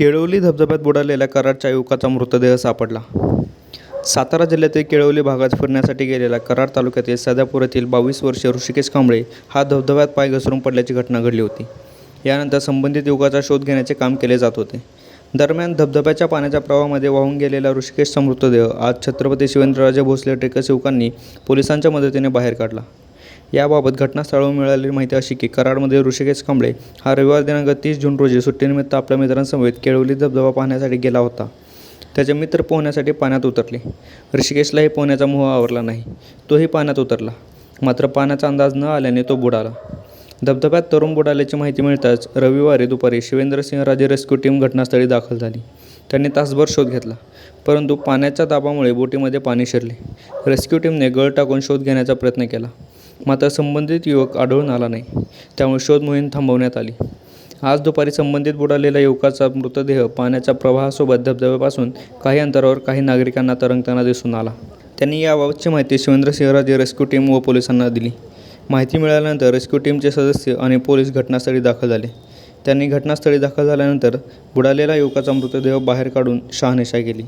केळवली धबधब्यात बुडालेल्या कराडच्या युवकाचा मृतदेह सापडला. सातारा जिल्ह्यातील केळवली भागात फिरण्यासाठी गेलेला कराड तालुक्यातील सध्यापूर येथील बावीस वर्षीय ऋषिकेश कांबळे हा धबधब्यात पाय घसरून पडल्याची घटना घडली होती. यानंतर संबंधित युवकाचा शोध घेण्याचे काम केले जात होते. दरम्यान धबधब्याच्या पाण्याच्या प्रवाहामध्ये वाहून गेलेला ऋषिकेशचा मृतदेह आज छत्रपती शिवेंद्रराजे भोसले टेकस युवकांनी पोलिसांच्या मदतीने बाहेर काढला. याबाबत घटनास्थळावरून मिळालेली माहिती अशी की कराडमध्ये ऋषिकेश कांबळे हा रविवार दिनांक तीस जून रोजी सुट्टीनिमित्त आपल्या मित्रांसमवेत केळवली धबधबा पाहण्यासाठी गेला होता. त्याचे मित्र पोहण्यासाठी पाण्यात उतरले. ऋषिकेशलाही पोहण्याचा मोह आवरला नाही. तोही पाण्यात उतरला. मात्र पाण्याचा अंदाज न आल्याने तो बुडाला. धबधब्यात तरुण बुडाल्याची माहिती मिळताच रविवारी दुपारी शिवेंद्रसिंहराजे रेस्क्यू टीम घटनास्थळी दाखल झाली. त्यांनी तासभर शोध घेतला. परंतु पाण्याच्या दाबामुळे बोटीमध्ये पाणी शिरले. रेस्क्यू टीमने गळ टाकून शोध घेण्याचा प्रयत्न केला. मात्र संबंधित युवक आढळून आला नाही. त्यामुळे शोध मोहीम थांबवण्यात आली. आज दुपारी संबंधित बुडालेल्या युवकाचा मृतदेह पाण्याच्या प्रवाहासोबत धबधब्यापासून काही अंतरावर काही नागरिकांना तरंगताना दिसून आला. त्यांनी याबाबतची माहिती शिवेंद्रसिंहराजे रेस्क्यू टीम व पोलिसांना दिली. माहिती मिळाल्यानंतर रेस्क्यू टीमचे सदस्य आणि पोलीस घटनास्थळी दाखल झाले. त्यांनी घटनास्थळी दाखल झाल्यानंतर बुडालेला युवकाचा मृतदेह बाहेर काढून शहानिशा केली.